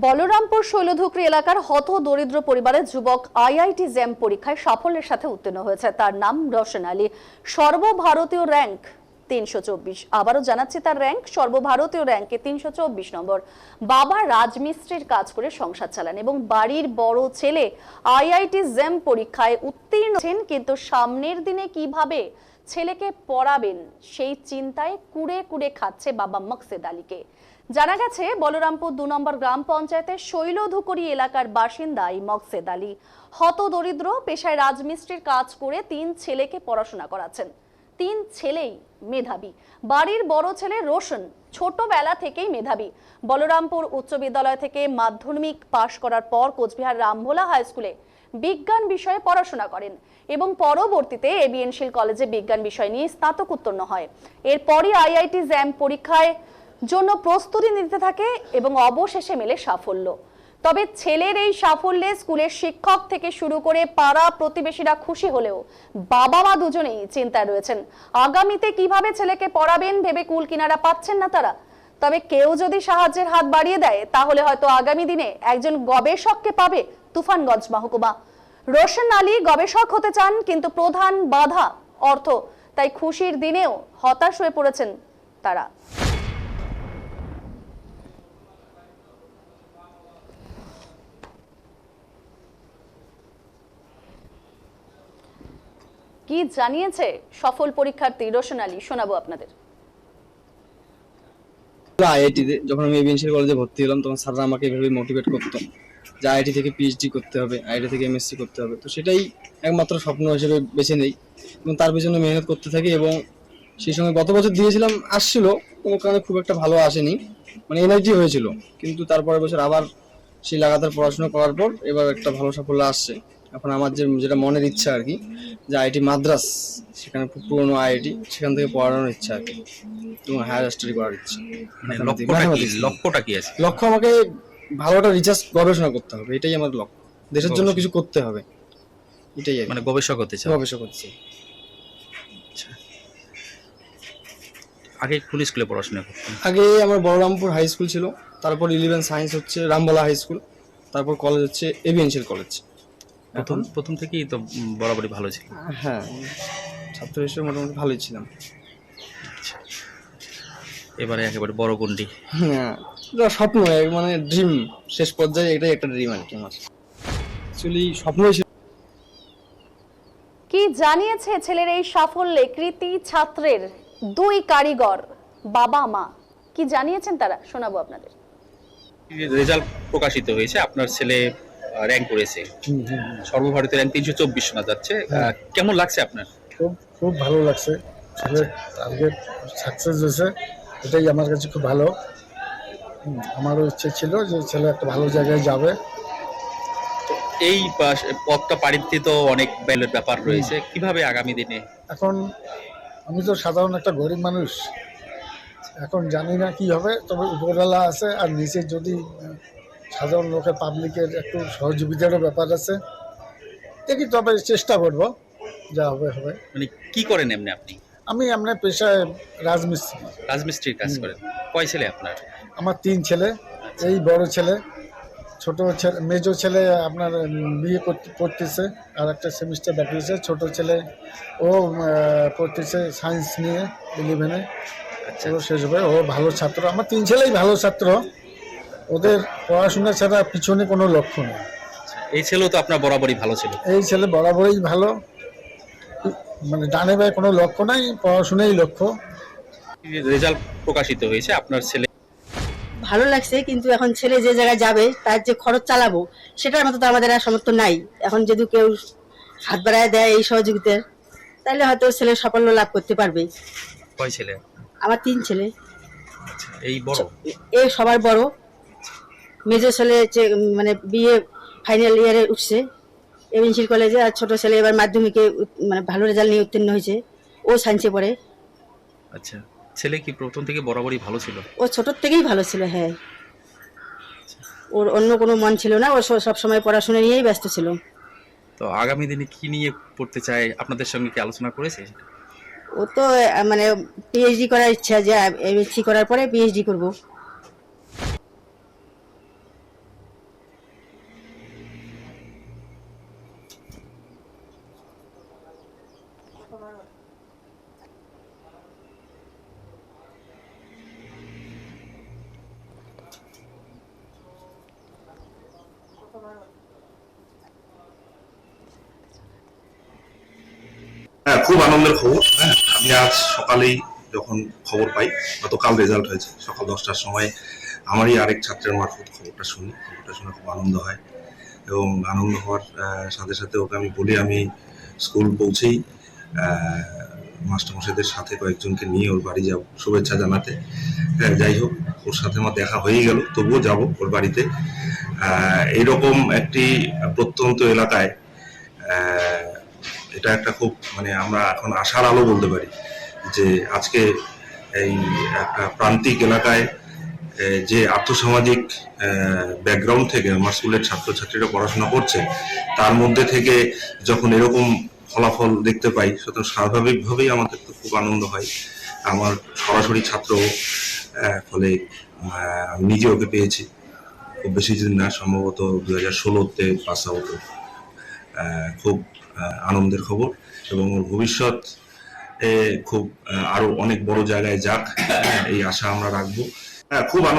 বলরামপুর শৈলধুকরি এলাকার হত দরিদ্র পরিবারের যুবক আইআইটি জ্যাম পরীক্ষায় সাফল্যের সাথে উত্তীর্ণ হয়েছে। তার নাম রোশন আলী। সর্বভারতীয় র্যাঙ্ক তিনশো চব্বিশ। আবারও জানাচ্ছি তার র্যাঙ্ক। সর্বভারতীয় র্যাঙ্কে তিনশো চব্বিশ নম্বর। বাবা রাজমিস্ত্রির কাজ করে সংসার চালান এবং বাড়ির বড় ছেলে আইআইটি জ্যাম পরীক্ষায় উত্তীর্ণ কিন্তু সামনের দিনে কীভাবে ছেলেকে পড়াবেন সেই চিন্তায় কুড়ে কুড়ে খাচ্ছে বাবা মকসেদ আলীকে। জানা গেছে, বলরামপুর দু নম্বর গ্রাম পঞ্চায়েতের শৈলধুকরি এলাকার বাসিন্দা এই মকসেদ আলী। হত দরিদ্র, পেশায় রাজমিস্ত্রির কাজ করে তিন ছেলেকে পড়াশোনা করাচ্ছেন। তিন ছেলেই মেধাবী। বাড়ির বড় ছেলে রোশন, ছোটবেলা থেকেই মেধাবী। বলরামপুর উচ্চ বিদ্যালয় থেকে মাধ্যমিক পাশ করার পর কোচবিহার রামভোলা হাই স্কুলে বিজ্ঞান বিষয়ে পড়াশোনা করেন এবং পরবর্তীতে এবিএনশিল কলেজে বিজ্ঞান বিষয় নিয়ে স্নাতক উত্তীর্ণ হয়। এরপরই আইআইটি জ্যাম পরীক্ষায় জন্য প্রস্তুতি নিতে থাকে এবং অবশেষে মেলে সাফল্য। তবে ছেলের এই সাফল্যে স্কুলের শিক্ষক থেকে শুরু করে পাড়া প্রতিবেশীরা খুশি হলেও বাবা মা দুজনেই চিন্তায় রয়েছেন, আগামীতে কীভাবে ছেলেকে পড়াবেন ভেবে কুল কিনারা পাচ্ছেন না তারা? তবে কেউ যদি সাহায্যের হাত বাড়িয়ে দেয়, তাহলে হয়তো আগামী দিনে একজন গবেষককে পাবে তুফানগঞ্জ মহকুমা। রোশন আলী গবেষক হতে চান, কিন্তু প্রধান বাধা অর্থ, তাই খুশির দিনেও হতাশ হয়ে পড়েছেন তারা। কি জানিয়েছে সফল পরীক্ষার্থী রোশন আলী। শোনাবো আপনাদের। আইআইটিতে যখন আমি এবিএনসির কলেজে ভর্তি হলাম, তখন স্যাররা আমাকে এভাবে মোটিভেট করতো যে আইআইটি থেকে পিএইচডি করতে হবে, আইআইটি থেকে এমএসসি করতে হবে। তো সেটাই একমাত্র স্বপ্ন হিসেবে বেছে নেই এবং তার পেছনে মেহনত করতে থাকি এবং সেই সময় গত বছর দিয়েছিলাম, আসছিল, কোনো কারণে খুব একটা ভালো আসেনি মানে এনার্জি হয়েছিল। কিন্তু তারপরের বছর আবার সেই লাগাতার পড়াশোনা করার পর এবার একটা ভালো সাফল্য আসছে। এখন আমার যে যেটা মনের ইচ্ছা আর কি যে আইআইটি মাদ্রাস সেখানে খুব পুরোনো আইআইটি সেখান থেকে পড়ানোর ইচ্ছা আর কি এবং হায়ার স্টাডি করার ইচ্ছা। মানে লক্ষ্যটা কি? আছে? লক্ষ্য আমাকে ভালো একটা রিসার্চ গবেষণা করতে হবে এটাই আমার লক্ষ্য। দেশের জন্য কিছু করতে হবে এটাই মানে গবেষক হতে চাই গবেষক গবেষণা করছি আগে কোন স্কুলে পড়াশোনা করতেন? আগে আমার বড়রামপুর হাই স্কুল ছিল তারপর ইলেভেন সায়েন্স হচ্ছে রামবালা হাই স্কুল তারপর কলেজ হচ্ছে এভিএনসির কলেজ প্রথম প্রথম থেকেই তো বরাবরই ভালো ছিল। হ্যাঁ ছাত্র হিসেবে মোটামুটি ভালোই ছিলাম। এবারে একেবারে বড় গন্ডি। হ্যাঁ এটা স্বপ্ন মানে ড্রিম শেষ পর্যায়ে এটাই একটা ড্রিম আর কি আমার। অ্যাকচুয়ালি স্বপ্নই ছিল কি জানিয়েছে ছেলের এই সাফল্যে কৃতি ছাত্রের দুই কারিগর বাবা মা? কি জানিয়েছেন তারা? শোনাবো আপনাদের। রেজাল্ট প্রকাশিত হয়েছে। আপনার ছেলে র্যাঙ্ক করেছে। সর্বভারতীয় র্যাঙ্ক তিনশো চব্বিশ শোনা যাচ্ছে। আহ, কেমন লাগছে আপনার? খুব খুব ভালো লাগছে। টার্গেট সাকসেস হয়েছে এটাই আমার কাছে খুব ভালো। আমারও ইচ্ছে ছিল যে ছেলে একটা ভালো জায়গায় যাবে। এই পথটা পাড়ি দিতে তো অনেক বেলের ব্যাপার রয়েছে। কীভাবে আগামী দিনে? এখন আমি তো সাধারণ একটা গরিব মানুষ। এখন জানি না কি হবে তবে উপরওয়ালা আছে আর নিচে যদি সাধারণ লোকের পাবলিকের একটু সহযোগিতারও ব্যাপার আছে। দেখি তবে চেষ্টা করব যা হবে হবে। মানে কি করেন এমনি আপনি? আমি আপনার পেশায় রাজমিস্ত্রি। রাজমিস্ত্রির কাজ করেন। কয় ছেলে আপনার? আমার তিন ছেলে এই বড় ছেলে ছোট ছেলে মেজো ছেলে আপনার বিয়ে করতে পড়তেছে আর একটা সেমিস্টার বাকি আছে। ছোট ছেলে ও পড়তেছে সায়েন্স নিয়ে ইলেভেনে আচ্ছা। ও শেষ হবে ও ভালো ছাত্র। আমার তিন ছেলেই ভালো ছাত্র। ওদের পড়াশোনা ছাড়া পিছনে কোনো লক্ষ্য নেই। এই ছেলেও তো আপনার বরাবরই ভালো ছিল। এই ছেলে বরাবরই ভালো। মানে ডানে বায়ে কোনো লক্ষ্য নাই পড়াশোনাই লক্ষ্য। রেজাল্ট প্রকাশিত হয়েছে আপনার ছেলে? ভালো লাগছে কিন্তু এখন ছেলে যে জায়গায় যাবে তার যে খরচ চালাবো সেটার মতো তো আমাদের আর সামর্থ্য নাই। এখন যদি কেউ হাত বাড়ায় দেয় এই সহযোগিতার তাহলে হয়তো ছেলে সাফল্য লাভ করতে পারবে। কয় ছেলে? আমার তিন ছেলে। এই বড়? এ সবার বড়। মেজর ছেলে মানে বিএ ফাইনাল ইয়ারে উঠছে। এভিনশিল কলেজে আর ছোট ছেলে এবার মাধ্যমিকে মানে ভালো রেজাল্ট নিয়ে উত্তীর্ণ হয়েছে। ও সায়েন্সে পড়ে। আচ্ছা ছেলে কি প্রথম থেকে বরাবরই ভালো ছিল? ও ছোটোর থেকেই ভালো ছিল হ্যাঁ। ওর অন্য কোনো মন ছিল না ও সব সময় পড়াশোনা নিয়েই ব্যস্ত ছিল। তো আগামী দিনে কি নিয়ে পড়তে চায়? আপনাদের সঙ্গে কি আলোচনা করেছে? ও তো মানে পিএইচডি করার ইচ্ছা যে এমএসসি করার পরে পিএইচডি করব। হ্যাঁ খুব আনন্দের খবর। হ্যাঁ আমি আজ সকালেই যখন খবর পাই, গতকাল রেজাল্ট হয়েছে, সকাল দশটার সময় আমারই আরেক ছাত্রের মারফত খবরটা শুনি, খবরটা শুনে খুব আনন্দ হয়। এবং আনন্দ হওয়ার সাথে সাথে ওকে আমি বলি, আমি স্কুল পৌঁছেই মাস্টারমশাইদের সাথে কয়েকজনকে নিয়ে ওর বাড়ি যাব, শুভেচ্ছা জানাতে। যাই হোক, ওর সাথে আমার দেখা হয়েই গেল, তবুও যাব ওর বাড়িতে। এইরকম একটি প্রত্যন্ত এলাকায় এটা একটা খুব মানে আমরা এখন আশার আলো বলতে পারি, যে আজকে এই একটা প্রান্তিক এলাকায় যে আর্থসামাজিক ব্যাকগ্রাউন্ড থেকে আমার স্কুলের ছাত্রছাত্রীরা পড়াশোনা করছে, তার মধ্যে থেকে যখন এরকম ফলাফল দেখতে পাই। সুতরাং স্বাভাবিকভাবেই আমাদের তো খুব আনন্দ হয়। আমার সরাসরি ছাত্র ফলে আমি নিজে ওকে পেয়েছি। খুব বেশি দিন না সম্ভবত দু হাজার ষোলোতে পাস আউট খুব আনন্দের খবর। এবং ওর ভবিষ্যৎ খুব আরও অনেক বড় জায়গায় যাক। হ্যাঁ, এই আশা আমরা রাখব। হ্যাঁ খুব আনন্দ